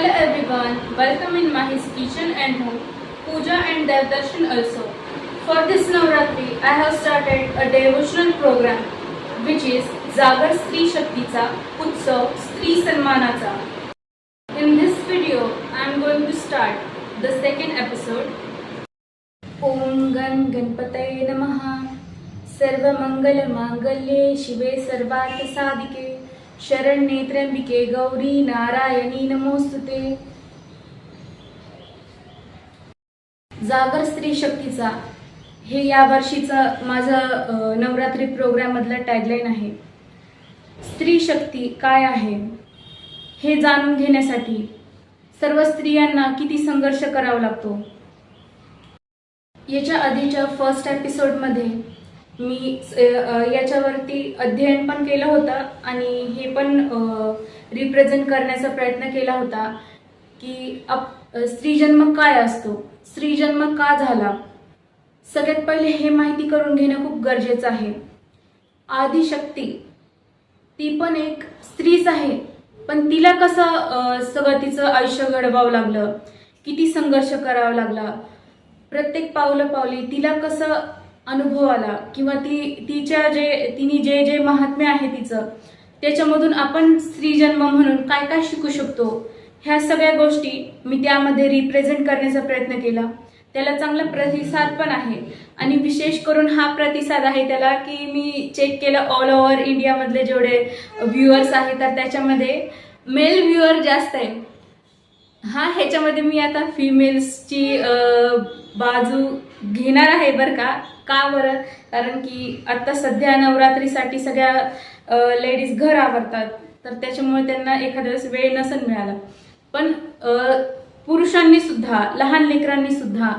Hello everyone, welcome in Mahi's kitchen and home, Puja and Devdarshan also. For this Navratri, I have started a devotional program which is Zagar sri Shakticha Utsav sri Sanmanacha. In this video, I am going to start the second episode. Om Gan Ganpataye Namaha Sarva Mangala सर्वमंगलमांगल्ये Shive Sarvata Sadike शरण्ये त्र्यंबिके गौरी नारायणी नमोस्तुते. जागर स्त्री शक्तीचा हे या वर्षीचं माझं Navratri programme मधलं टॅगलाईन आहे. स्त्री शक्ती काय आहे? हे जाणून घेण्यासाठी सर्व स्त्रियांना किती संघर्ष करावा लागतो? याच्या आधीच्या फर्स्ट एपिसोडमध्ये मी याच्यावरती अध्ययन पण केलं होतं आणि हे पण रिप्रेझेंट करण्याचा प्रयत्न केला होता की अप स्त्रीजन्म काय असतो? स्त्रीजन्म का झाला? सगळ्यात पहिले हे माहिती करून घेणं खूप गरजेचं आहे. आदिशक्ती ती पण एक स्त्रीच आहे. पण तिला कसं सगळं तिचं आयुष्य घडवावं लागलं? किती संघर्ष करावा लागला? प्रत्येक पावलं पावली तिला कसं अनुभव आला किंवा ती तिच्या जे तिने जे जे महात्म्य आहे तिचं त्याच्यामधून आपण स्त्रीजन्म म्हणून काय काय शिकू शकतो? ह्या सगळ्या गोष्टी मी त्यामध्ये रिप्रेझेंट करण्याचा प्रयत्न केला. त्याला चांगला प्रतिसाद पण आहे. आणि विशेष करून हा प्रतिसाद आहे त्याला की मी चेक केलं ऑल ओव्हर इंडियामधले जेवढे व्ह्युअर्स आहेत तर त्याच्यामध्ये मेल व्ह्युअर जास्त आहे. हा ह्याच्यामध्ये मी आता फिमेल्सची बाजू घेणार आहे बरं का? का बरं? कारण की आत्ता सध्या नवरात्रीसाठी सगळ्या लेडीज घर आवरतात. तर त्याच्यामुळे त्यांना एखाद्या वेळेस वेळ नसन मिळाला. पण पुरुषांनी सुद्धा लहान लेकरांनी सुद्धा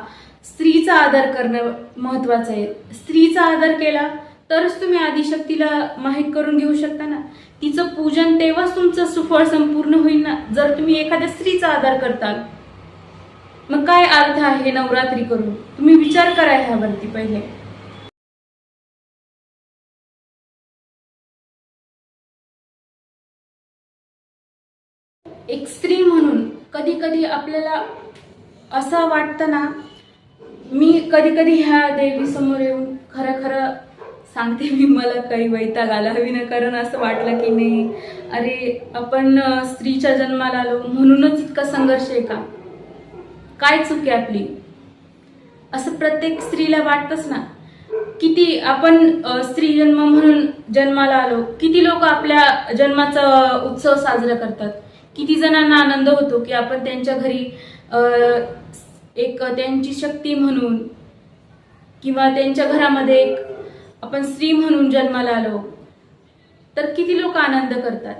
स्त्रीचा आदर करणं महत्वाचं आहे. स्त्रीचा आदर केला तरच तुम्ही आदिशक्तीला माहीत करून घेऊ शकता ना? तिचं पूजन तेव्हाच तुमचं सुफळ संपूर्ण होईल ना जर तुम्ही एखाद्या स्त्रीचा आदर करताल. मग काय अर्थ आहे नवरात्री करून? तुम्ही विचार करा ह्यावरती पहिले. एक स्त्री म्हणून कधी कधी आपल्याला असं वाटतं ना मी कधी कधी ह्या देवी समोर येऊन खरं खरं सांगते मी मला काही वैताग आला. विनाकारण असं वाटलं की नाही. अरे आपण स्त्रीच्या जन्माला आलो म्हणूनच इतका संघर्ष आहे का? काय चूक आहे आपली? असं प्रत्येक स्त्रीला वाटतच ना. किती आपण स्त्री जन्म म्हणून जन्माला आलो किती लोक आपल्या जन्माचा उत्सव साजरा करतात. किती जणांना आनंद होतो की आपण त्यांच्या घरी एक त्यांची शक्ती म्हणून किंवा त्यांच्या घरामध्ये एक आपण स्त्री म्हणून जन्माला आलो. तर किती लोक आनंद करतात?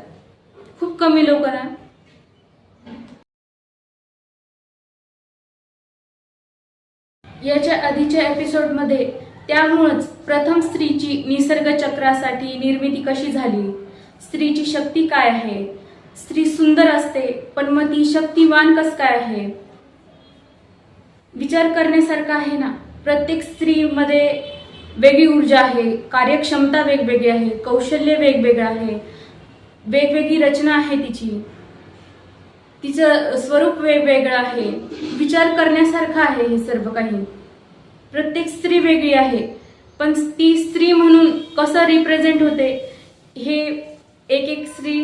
खूप कमी लोक ना? याच्या आधीच्या एपिसोडमध्ये त्यामुळंच प्रथम स्त्रीची निसर्ग चक्रासाठी निर्मिती कशी झाली? स्त्रीची शक्ती काय आहे? स्त्री सुंदर असते पण मग ती शक्तिवान कस काय आहे? विचार करण्यासारखा आहे ना? प्रत्येक स्त्रीमध्ये वेगळी ऊर्जा आहे कार्यक्षमता वेगवेगळी आहे कौशल्य वेगवेगळं आहे. वेगवेगळी रचना आहे तिची. तिचं स्वरूप वेगवेगळं आहे. विचार करण्यासारखं आहे हे सर्व काही. प्रत्येक स्त्री वेगळी आहे पण ती स्त्री म्हणून कसं रिप्रेझेंट होते हे एक एक स्त्री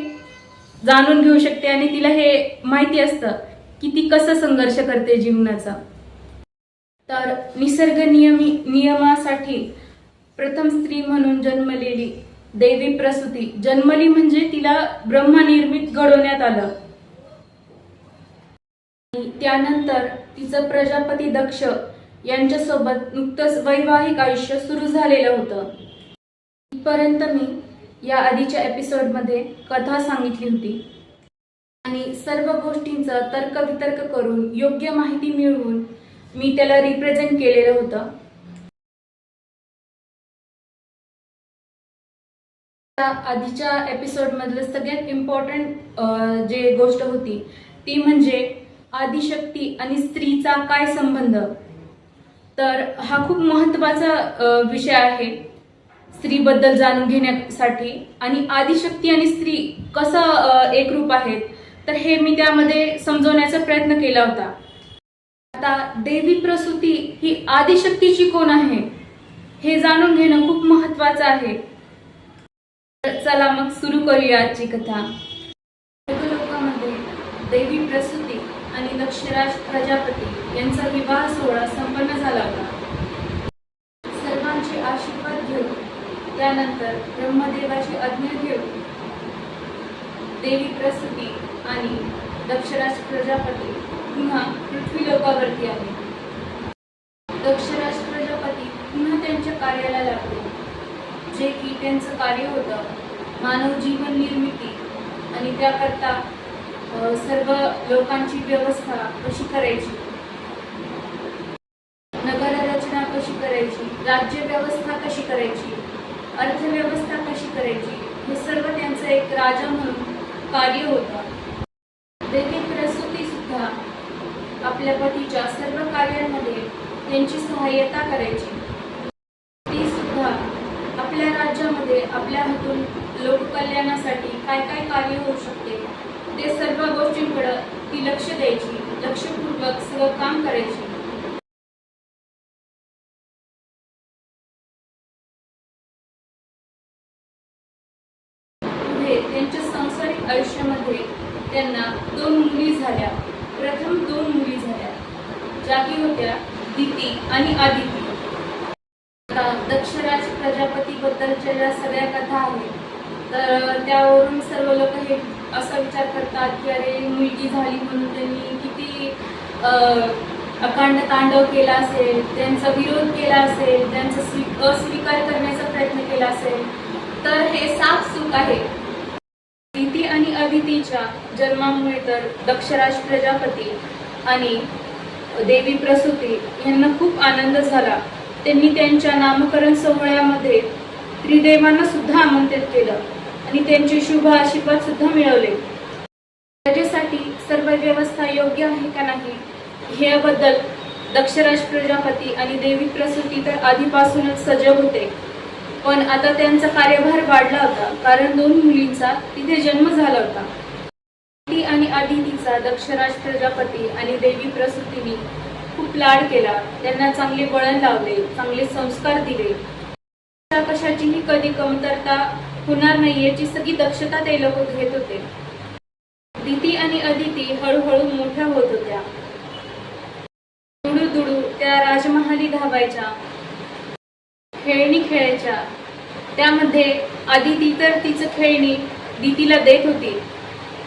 जाणून घेऊ शकते आणि तिला हे माहिती असतं की ती कसं संघर्ष करते जीवनाचा. तर निसर्ग नियमी नियमासाठी प्रथम स्त्री म्हणून जन्मलेली देवी प्रसूती. जन्मली म्हणजे तिला ब्रह्मनिर्मित घडवण्यात आलं. आणि त्यानंतर तिचं प्रजापती दक्ष यांच्यासोबत नुकतंच वैवाहिक आयुष्य सुरू झालेलं होतं. इथपर्यंत मी या आधीच्या एपिसोडमध्ये कथा सांगितली होती. आणि सर्व गोष्टींचा तर्कवितर्क करून योग्य माहिती मिळवून मी त्याला रिप्रेझेंट केलेलं होतं. आधीच्या एपिसोडमधलं सगळ्यात इम्पॉर्टंट जे गोष्ट होती ती म्हणजे आदिशक्ती आणि स्त्रीचा काय संबंध? तर हा खूप महत्त्वाचा विषय आहे स्त्रीबद्दल जाणून घेण्यासाठी. आणि आदिशक्ती आणि स्त्री कसं एकरूप आहेत? तर हे मी त्यामध्ये समजवण्याचा प्रयत्न केला होता. आता देवी प्रसूती ही आदिशक्तीची कोण आहे? हे जाणून घेणं खूप महत्वाचं आहे. चला मग सुरू करूया आजची कथा. लोकांमध्ये देवी प्रसूती आणि दक्षराज प्रजापती यांचा विवाह सोहळा संपन्न झाला होता. सर्वांचे आशीर्वाद घेऊन त्यानंतर ब्रह्मदेवाची आज्ञा घेऊन देवी प्रसूती आणि दक्षराज प्रजापती पुन्हा पृथ्वी लोकावरती आले. दक्षराज प्रजापती पुन्हा त्यांच्या कार्याला लागले. जे की त्यांचं कार्य होतं मानव जीवन निर्मिती आणि त्याकरता सर्व लोकांची व्यवस्था कशी करायची? नगर रचना कशी करायची? राज्य व्यवस्था कशी करायची? अर्थव्यवस्था कशी करायची? हे सर्व त्यांचं एक राजा म्हणून कार्य होतं. देखील प्रसूती सुद्धा आपल्या पतीच्या सर्व कार्यांमध्ये त्यांची सहाय्यता करायची. आपल्या राज्यामध्ये आपल्या हातून लोककल्याणासाठी काय काय कार्य होऊ शकते ते सर्व गोष्टींकडे ती लक्ष द्यायची लक्षपूर्वक सगळं काम करायची पुढे त्यांच्या सांसारिक आयुष्यामध्ये त्यांना दोन मुली झाल्या प्रथम दोन मुली झाल्या ज्या की होत्या दिती आणि आदिती आता दक्षराज प्रजापतीबद्दलच्या ज्या सगळ्या कथा आहे. तर त्यावरून सर्व लोक हे असा विचार करतात की अरे मुलगी झाली म्हणून त्यांनी किती अकांड तांडव केला असेल त्यांचा विरोध केला असेल त्यांचा स्वी अस्वीकार करण्याचा प्रयत्न केला असेल तर हे साफ सुख आहे. दिती आणि अदितीच्या जन्मामुळे तर दक्षराज प्रजापती आणि देवी प्रसूती यांना खूप आनंद झाला. त्यांनी त्यांच्या नामकरण सोहळ्यामध्ये त्रिदेवांना सुद्धा आमंत्रित केलं. आणि त्यांचे शुभ आशीर्वाद सुद्धा मिळवले. त्याच्यासाठी सर्व व्यवस्था योग्य आहे का नाही ह्याबद्दल दक्षराज प्रजापती आणि देवी प्रसूती तर आधीपासूनच सजग होते. पण आता त्यांचा कार्यभार वाढला होता कारण दोन मुलींचा तिथे जन्म झाला होता. ती आणि आदितीचा दक्षराज प्रजापती आणि देवी प्रसूतीने खूप लाड केला. त्यांना चांगले वळण लावले चांगले संस्कार दिले. कशाचीही कधी कमतरता होणार नाही याची सगळी दक्षता ते लोक घेत होते. दिती आणि अदिती हळूहळू मोठ्या होत होत्या. दुडू दुडू त्या राजमहाली धावायच्या खेळणी खेळायच्या. त्यामध्ये आदिती तर तिचं खेळणी दितीला देत होती.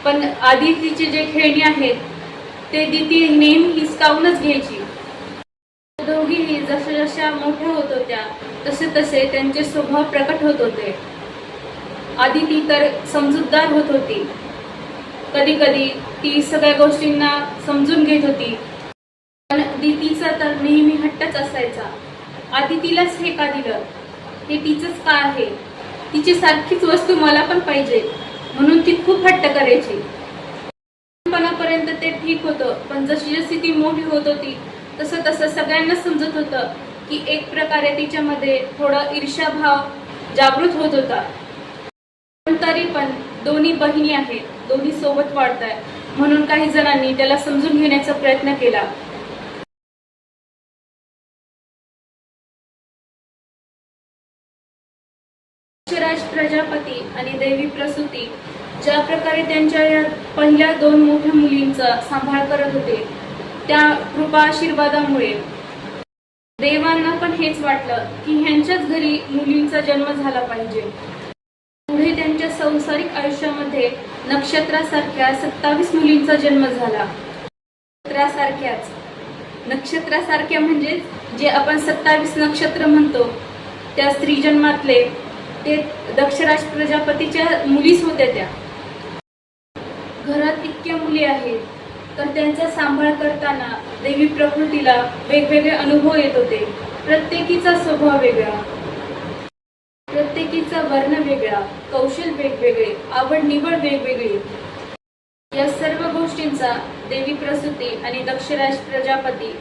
पण आदितीचे जे खेळणी आहेत ते दिती नेहमी हिसकावूनच घ्यायची. जशा जशा मोठ्या होत होत्या तसे तसे त्यांचे स्वभाव प्रकट होत होते. आधी ती तर समजूतदार होत होती. कधी कधी ती सगळ्या गोष्टींना समजून घेत होती. पण दितीचा तर नेहमी हट्टच असायचा. आधी तिलाच हे का दिलं. हे तिचंच का आहे? तिची सारखीच वस्तू मला पण पाहिजे. म्हणून ती खूप हट्ट करायची. लहानपणापर्यंत ते ठीक होतं पण जशी जशी ती मोठी होत होती तसं तसं सगळ्यांना समजत होतं की एक प्रकारे तिच्यामध्ये थोडं ईर्ष्याभाव जागृत होत होता. पण तरी पण दोन्ही बहिणी आहेत दोन्ही सोबत वाढत आहेत म्हणून काही जणांनी त्याला समजून घेण्याचा प्रयत्न केला. राज प्रजापती आणि देवी प्रसूती ज्या प्रकारे त्यांच्या या पहिल्या दोन मोठ्या मुलींचा सांभाळ करत होते त्या कृपा आशीर्वादामुळे. देवांना पण हेच वाटलं की ह्यांच्याच घरी मुलींचा जन्म झाला पाहिजे. पुढे त्यांच्या संसारिक आयुष्यामध्ये नक्षत्रासारख्या सत्तावीस मुलींचा जन्म झाला. नक्षत्रासारख्याच. नक्षत्रासारख्या म्हणजे जे आपण सत्तावीस नक्षत्र म्हणतो त्या स्त्री जन्मातले ते दक्षराज प्रजापतीच्या मुलीच होत्या त्या. घरात इतक्या मुली आहेत. तर त्यांचा सांभाळ करताना देवी प्रकृतीला वेगवेगळे अनुभव येत होते. प्रत्येकीचा स्वभाव वेगळा. प्रत्येकीचा वर्ण वेगळा. कौशल वेगवेगळे. आवड निवड वेगवेगळी. या सर्व गोष्टींचा देवी प्रसूती आणि दक्षराज प्रजापती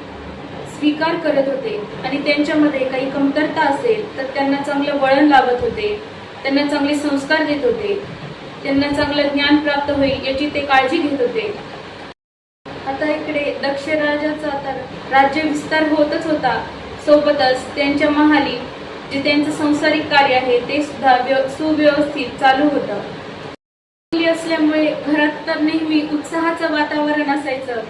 स्वीकार करत होते. आणि त्यांच्यामध्ये काही कमतरता असेल तर त्यांना चांगलं वळण लावत होते. त्यांना चांगले संस्कार देत होते. त्यांना चांगलं ज्ञान प्राप्त होईल याची ते काळजी घेत होते. आता इकडे दक्ष राजाचा आता राज्य विस्तार होतच होता. सोबतच त्यांच्या महाली जे त्यांचं संसारिक कार्य आहे ते सुद्धा व्य- सुव्यवस्थित चालू होतं. मुली असल्यामुळे घरात तर नेहमी उत्साहाचं वातावरण असायचं.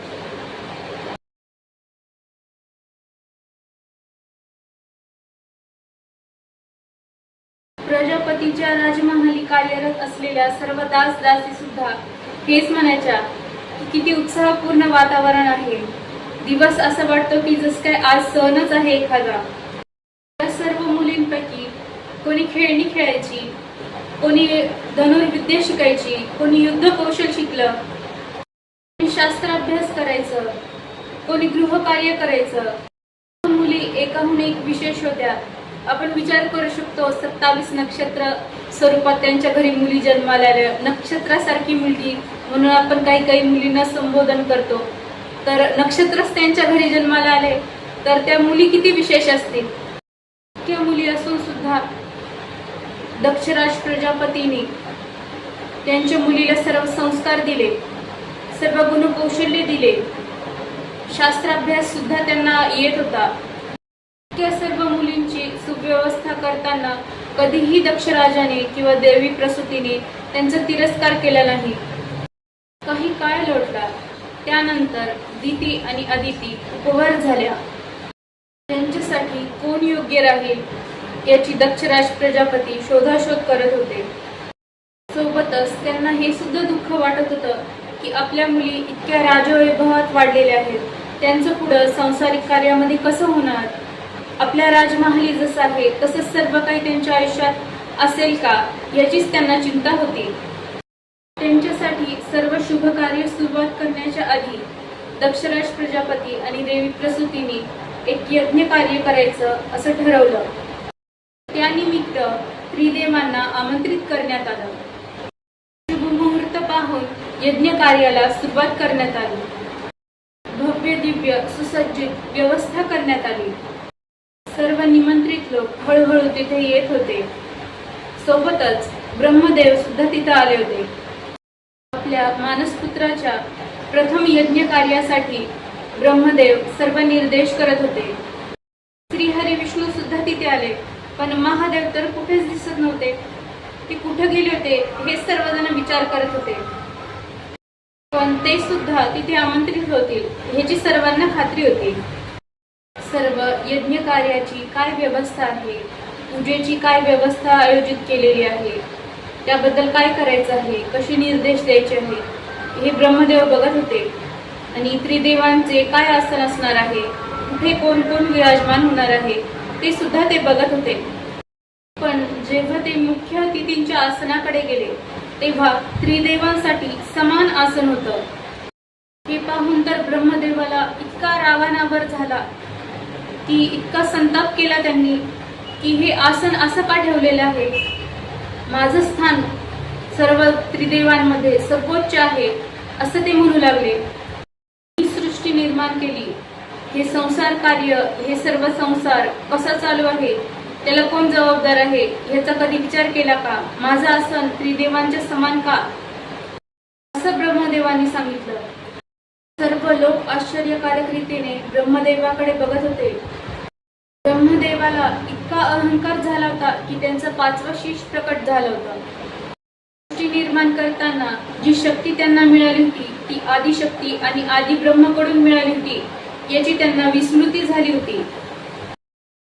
प्रजापतीच्या राजमहाली कार्यरत असलेल्या सर्व दास दासी सुद्धा हेच म्हणायच्या किती उत्साहपूर्ण वातावरण आहे. दिवस असं वाटतो की जस काय आज सणच आहे एखादा. या सर्व मुलींपैकी कोणी खेळणी खेळायची कोणी धनुर्विद्या शिकायची कोणी युद्ध कौशल शिकलं कोणी शास्त्राभ्यास करायचं कोणी गृहकार्य करायचं. मुली एकाहून एक विशेष होत्या. आपण विचार करू शकतो सत्तावीस नक्षत्र स्वरूपात त्यांच्या घरी मुली जन्माला आल्या नक्षत्रासारखी मुलगी म्हणून आपण काही काही मुलींना संबोधन करतो. तर नक्षत्रच त्यांच्या घरी जन्माला आले तर त्या मुली किती विशेष असतील? इतक्या मुली असून सुद्धा दक्षराज प्रजापतीने त्यांच्या मुलीला सर्व संस्कार दिले सर्व गुणकौशल्य दिले. शास्त्राभ्यास सुद्धा त्यांना येत होता. इतक्या सर्व मुलींची सुव्यवस्था करताना कधीही दक्षराजाने किंवा देवी प्रसूतीने त्यांचा तिरस्कार केला नाही. काही काळ लोटला. त्यानंतर दिती आणि अदिती उपहार झाल्या. त्यांच्यासाठी कोण योग्य राहील याची दक्षराज प्रजापती शोधाशोध करत होते. सोबतच त्यांना हे सुद्धा दुःख वाटत होतं की आपल्या मुली इतक्या राजवैभवात वाढलेल्या आहेत. त्यांचं पुढं सांसारिक कार्यामध्ये कसं होणार? आपल्या राजमहाली जसं आहे तसंच सर्व काही त्यांच्या आयुष्यात असेल का याचीच त्यांना चिंता होती. त्यांच्यासाठी सर्व शुभ कार्य सुरुवात करण्याच्या आधी दक्षराज प्रजापती आणि देवी प्रसूतीने एक यज्ञ कार्य करायचं असं ठरवलं. त्यानिमित्त त्रिदेवांना आमंत्रित करण्यात आलं. शुभमुहूर्त पाहून यज्ञ कार्याला सुरुवात करण्यात आली. भव्य दिव्य सुसज्जित व्यवस्था करण्यात आली. लोक हळूहळू तिथे येत होते. सोबतच ब्रह्मदेव सुद्धा तिथे आले होते. आपल्या मानसपुत्राच्या प्रथम यज्ञ कार्यासाठी ब्रह्मदेव सर्व निर्देश करत होते. श्रीहरी विष्णू सुद्धा तिथे आले पण महादेव तर कुठेच दिसत नव्हते. ते कुठे गेले होते हे सर्वजण विचार करत होते. पण ते सुद्धा तिथे आमंत्रित होतील ह्याची सर्वांना खात्री होती. सर्व यज्ञ कार्याची काय व्यवस्था आहे? पूजेची काय व्यवस्था आयोजित केलेली आहे? त्याबद्दल काय करायचं आहे? कसे निर्देश द्यायचे आहे हे ब्रह्मदेव बघत होते. आणि त्रिदेवांचे काय आसन असणार आहे? कुठे कोण कोण विराजमान होणार आहे? ते सुद्धा ते बघत होते. पण जेव्हा ते मुख्य अतिथींच्या आसनाकडे गेले तेव्हा त्रिदेवांसाठी समान आसन होतं. हे पाहून तर ब्रह्मदेवाला इतका रावानावर झाला की इतका संताप केला त्यांनी की हे आसन असं का ठेवलेलं आहे? माझं स्थान सर्व त्रिदेवांमध्ये सर्वोच्च आहे असं ते म्हणू लागले. ही सृष्टी निर्माण केली. हे संसार कार्य हे सर्व संसार कसा चालू आहे? त्याला कोण जबाबदार आहे? ह्याचा कधी विचार केला का? माझं आसन त्रिदेवांच्या समान का? असं ब्रह्मदेवांनी सांगितलं. सर्व लोक आश्चर्यकारक रीतीने ब्रह्मदेवाकडे बघत होते. ब्रह्मदेवाला इतका अहंकार झाला होता की त्यांचा पाचवं शीश प्रकट झालं होतं. सृष्टी निर्माण करताना जी शक्ती त्यांना मिळाली होती ती आदिशक्ती आणि आदि ब्रह्मकडून मिळाली होती याची त्यांना विस्मृती झाली होती.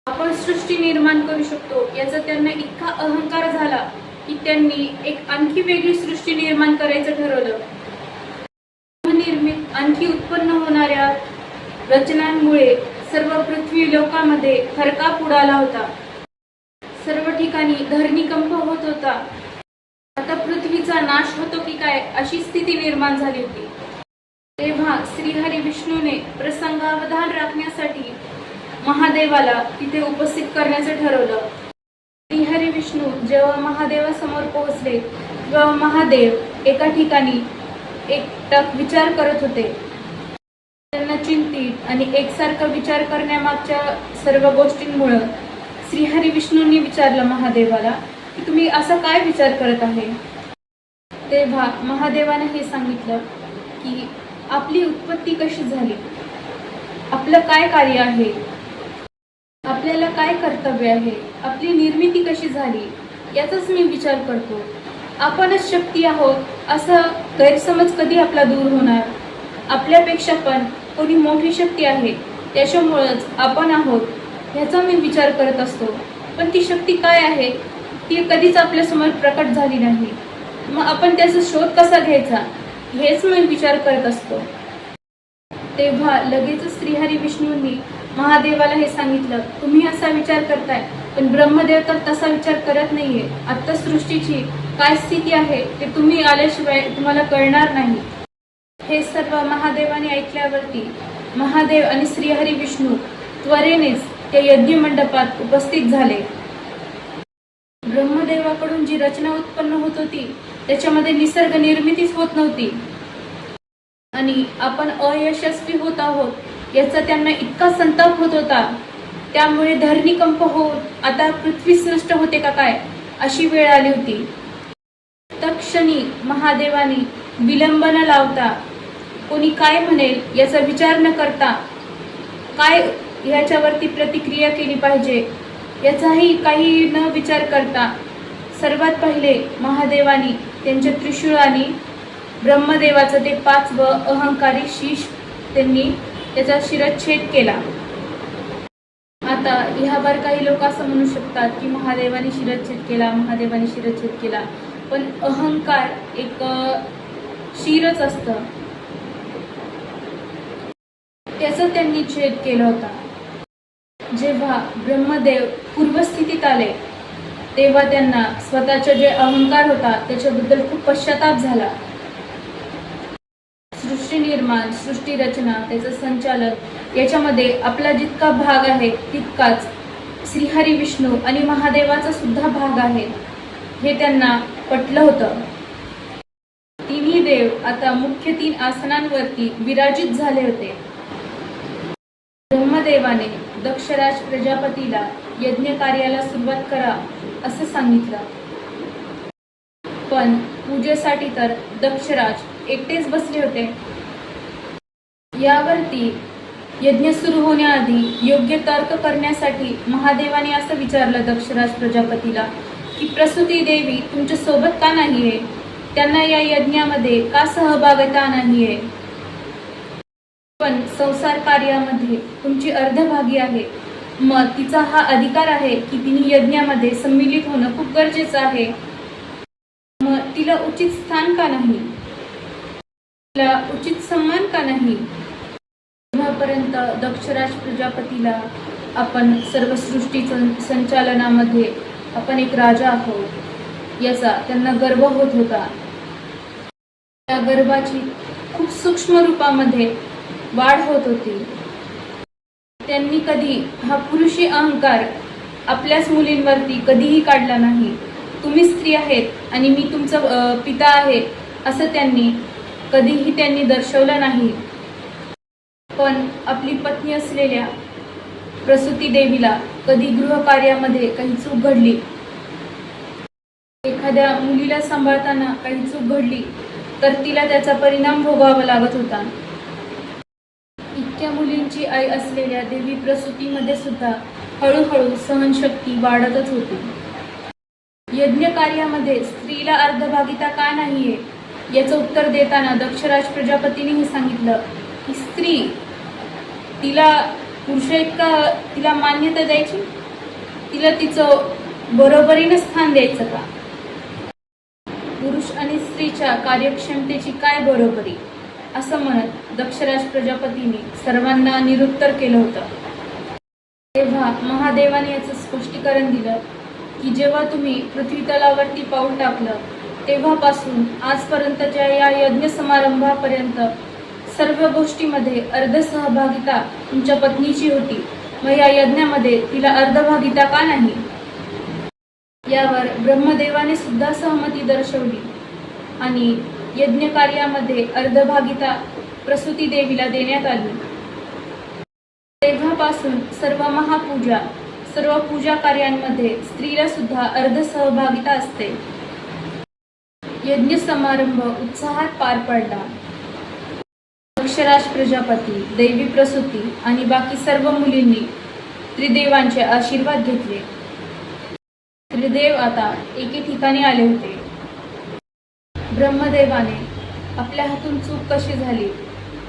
आपण सृष्टी निर्माण करू शकतो याचा त्यांना इतका अहंकार झाला की त्यांनी एक आणखी वेगळी सृष्टी निर्माण करायचं ठरवलं. निर्मित आणखी उत्पन्न होणाऱ्या रचनांमुळे सर्व पृथ्वी लोकांमध्ये फरकाप उडाला होता. सर्व ठिकाणी धरणीकंप होत होता. आता पृथ्वीचा नाश होतो की काय अशी स्थिती निर्माण झाली होती. तेव्हा श्रीहरी विष्णूने प्रसंगावधान राखण्यासाठी महादेवाला तिथे उपस्थित करण्याचं ठरवलं. श्रीहरी विष्णू जेव्हा महादेवासमोर पोहोचले तेव्हा महादेव एका ठिकाणी एकटक विचार करत होते. त्यांना चिंतित आणि एकसारखा विचार करण्यामागच्या सर्व गोष्टींमुळं श्रीहरी विष्णूंनी विचारलं महादेवाला की तुम्ही असा काय विचार करत आहे? तेव्हा महादेवाने हे सांगितलं की आपली उत्पत्ती कशी झाली? आपलं काय कार्य आहे? आपल्याला काय कर्तव्य आहे? आपली निर्मिती कशी झाली? याचाच मी विचार करतो. आपणच शक्ती आहोत असा गैरसमज कधी आपला दूर होणार? आपल्यापेक्षा पण कोणी मोठी शक्ती आहे त्याच्यामुळंच आपण आहोत ह्याचा मी विचार करत असतो. पण ती शक्ती काय आहे? ती कधीच आपल्यासमोर प्रकट झाली नाही. मग आपण त्याचा शोध कसा घ्यायचा? हेच मी विचार करत असतो. तेव्हा लगेच श्रीहरी विष्णूंनी महादेवाला हे सांगितलं तुम्ही असा विचार करताय पण ब्रह्मदेव तर तसा विचार करत नाहीये. आता सृष्टीची काय स्थिती आहे ते तुम्ही आल्याशिवाय तुम्हाला कळणार नाही. हे सर्व महादेवाने ऐकल्यावरती महादेव आणि श्रीहरी विष्णू त्वरेनेच त्या यज्ञ मंडपात उपस्थित झाले. ब्रह्मदेवाकडून जी रचना उत्पन्न होत होती त्याच्यामध्ये निसर्ग निर्मितीच होत नव्हती. आणि आपण अयशस्वी होत आहोत याचा त्यांना इतका संताप होत होता. त्यामुळे धरणीकंप होऊन आता पृथ्वीच नष्ट होते का काय अशी वेळ आली होती. तक्षणी महादेवानी विलंब न लावता कोणी काय म्हणेल याचा विचार न करता काय ह्याच्यावरती प्रतिक्रिया केली पाहिजे याचाही काही न विचार करता सर्वात पहिले महादेवानी त्यांच्या त्रिशूळाने ब्रह्मदेवाचं ते पाच व अहंकारी शीश त्यांनी त्याचा शिरच्छेद केला. आता ह्यावर काही लोक असं म्हणू शकतात की महादेवाने शिरच्छेद केला महादेवाने शिरच्छेद केला. पण अहंकार एक शिरच असतं. त्याचा त्यांनी छेद केला होता. जेव्हा ब्रह्मदेव पूर्वस्थितीत आले तेव्हा त्यांना स्वतःचा जे अहंकार होता त्याच्याबद्दल खूप पश्चाताप झाला. सृष्टी निर्माण सृष्टी रचना त्याचं संचालन याच्यामध्ये आपला जितका भाग आहे तितकाच श्रीहरी विष्णू आणि महादेवाचा सुद्धा भाग आहे हे त्यांना पटलं होतं. तिन्ही देव आता मुख्य तीन आसनांवरती विराजित झाले होते. ब्रह्मदेवाने दक्षराज प्रजापतीला यज्ञकार्याला सुरुवात करा असं सांगितलं. पण पूजेसाठी तर दक्षराज एकटेच बसले होते. यावरती यज्ञ सुरू होण्याआधी योग्य तर्क करण्यासाठी महादेवाने असं विचारलं दक्षराज प्रजापतीला की प्रसूती देवी तुमच्यासोबत का नाहीये? त्यांना या यज्ञामध्ये का सहभागता नाहीये? पण संसार कार्यामध्ये तुमची अर्धभागी आहे. मग तिचा हा अधिकार आहे की तिने यज्ञामध्ये सम्मिलित होणं खूप गरजेचं आहे. मग तिला उचित स्थान का नाही? तिला उचित सन्मान का नाही? तेव्हापर्यंत दक्षराज प्रजापतीला आपण सर्व सृष्टी संचालनामध्ये आपण एक राजा आहोत याचा त्यांना गर्व होत होता. त्या गर्भाची खूप सूक्ष्म रूपामध्ये वाढ होत होती. त्यांनी कधी हा पुरुषी अहंकार आपल्याच मुलींवरती कधीही काढला नाही. तुम्ही स्त्री आहेत आणि मी तुमचं पिता आहे असं त्यांनी कधीही त्यांनी दर्शवलं नाही. पण आपली पत्नी असलेल्या प्रसूती देवीला कधी गृहकार्यामध्ये काही चूक घडली? एखाद्या मुलीला सांभाळताना काही चूक घडली तर तिला त्याचा परिणाम भोगावा लागत होता. इतक्या मुलींची आई असलेल्या देवी प्रसूतीमध्ये सुद्धा हळूहळू सहनशक्ती वाढतच होती. यज्ञ कार्यामध्ये स्त्रीला अर्धभागिता का नाहीये याचं उत्तर देताना दक्षराज प्रजापतीने सांगितलं की स्त्री तिला पुरुष इतका तिला मान्यता द्यायची? तिला तिचं बरोबरीनं स्थान द्यायचं का? पुरुष आणि स्त्रीच्या कार्यक्षमतेची काय बरोबरी? असं म्हणत दक्षराज प्रजापतीने सर्वांना निरुत्तर केलं होतं. तेव्हा महादेवाने याचं स्पष्टीकरण दिलं की जेव्हा तुम्ही पृथ्वी तलावरती पाऊल टाकलं तेव्हापासून आजपर्यंतच्या या यज्ञ समारंभापर्यंत सर्व गोष्टीमध्ये अर्धसहभागिता तुमच्या पत्नीची होती. व या यज्ञामध्ये तिला अर्धभागिता का नाही? यावर ब्रह्मदेवाने सुद्धा सहमती दर्शवली. आणि यज्ञ कार्यामध्ये अर्धभागिता प्रसूती देवीला देण्यात आली. तेव्हापासून सर्व महापूजा सर्व पूजा कार्यांमध्ये स्त्रीला सुद्धा अर्ध सहभागिता असते. यज्ञ समारंभ उत्साहात पार पडला. अक्षराज प्रजापती देवी प्रसूती आणि बाकी सर्व मुलींनी त्रिदेवांचे आशीर्वाद घेतले. त्रिदेव आता एके ठिकाणी आले होते. ब्रह्मदेवाने आपल्या हातून चूक कशी झाली?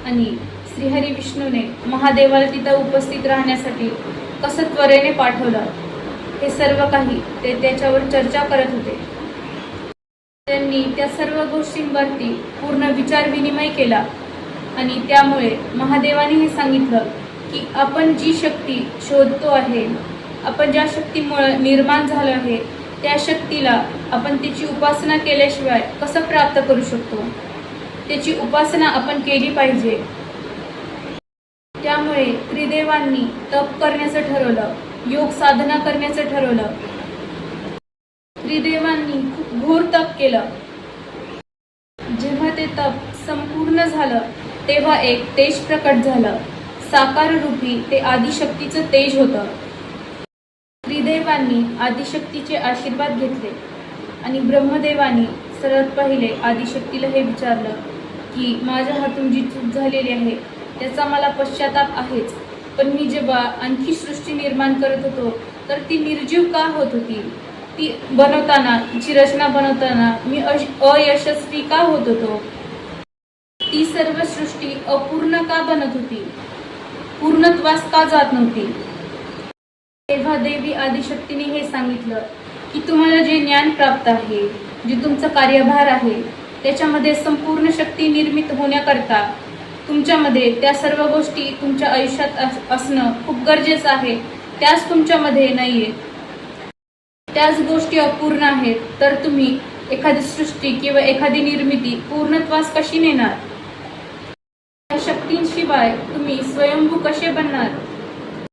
आणि श्रीहरी विष्णूने महादेवाला तिथं उपस्थित राहण्यासाठी कसं त्वरेने पाठवलं हे सर्व काही ते त्याच्यावर चर्चा करत होते. त्यांनी त्या सर्व गोष्टींवरती पूर्ण विचार विनिमय केला आणि त्यामुळे महादेवाने हे सांगितलं की आपण जी शक्ती शोधतो आहे आपण ज्या शक्तीमुळे निर्माण झालो आहे त्या शक्तीला आपण तिची उपासना केल्याशिवाय कसं प्राप्त करू शकतो? त्याची उपासना आपण केली पाहिजे. त्यामुळे त्रिदेवांनी तप करण्याचं ठरवलं योग साधना करण्याचं ठरवलं. त्रिदेवांनी खूप घोर तप केलं. जेव्हा ते तप संपूर्ण झालं तेव्हा एक तेज प्रकट झालं. साकार रूपी ते आदिशक्तीचं तेज होतं. त्रिदेवांनी आदिशक्तीचे आशीर्वाद घेतले आणि ब्रह्मदेवानी सर्वात पहिले आदिशक्तीला हे विचारलं की माझ्या हातून जी चूक झालेली आहे त्याचा मला पश्चाताप आहेच. पण मी जेव्हा आणखी सृष्टी निर्माण करत होतो तर ती निर्जीव का होत होती? ती बनवताना तिची रचना बनवताना मी अश- अयशस्वी का होत होतो? ती सर्व सृष्टी अपूर्ण का बनत होती? पूर्णत्वास का जात नव्हती? तेव्हा देवी आदिशक्तीने हे सांगितलं की तुम्हाला जे ज्ञान प्राप्त आहे जे तुमचं कार्यभार आहे त्याच्यामध्ये संपूर्ण शक्ती निर्मित होण्याकरता तुमच्यामध्ये त्या सर्व गोष्टी तुमच्या आयुष्यात असणं खूप गरजेचं आहे. त्याच तुमच्यामध्ये नाहीये. त्याच गोष्टी अपूर्ण आहेत तर तुम्ही एखादी सृष्टी किंवा एखादी निर्मिती पूर्णत्वास कशी नेणार? त्या शक्तींशिवाय तुम्ही स्वयंभू कसे बनणार?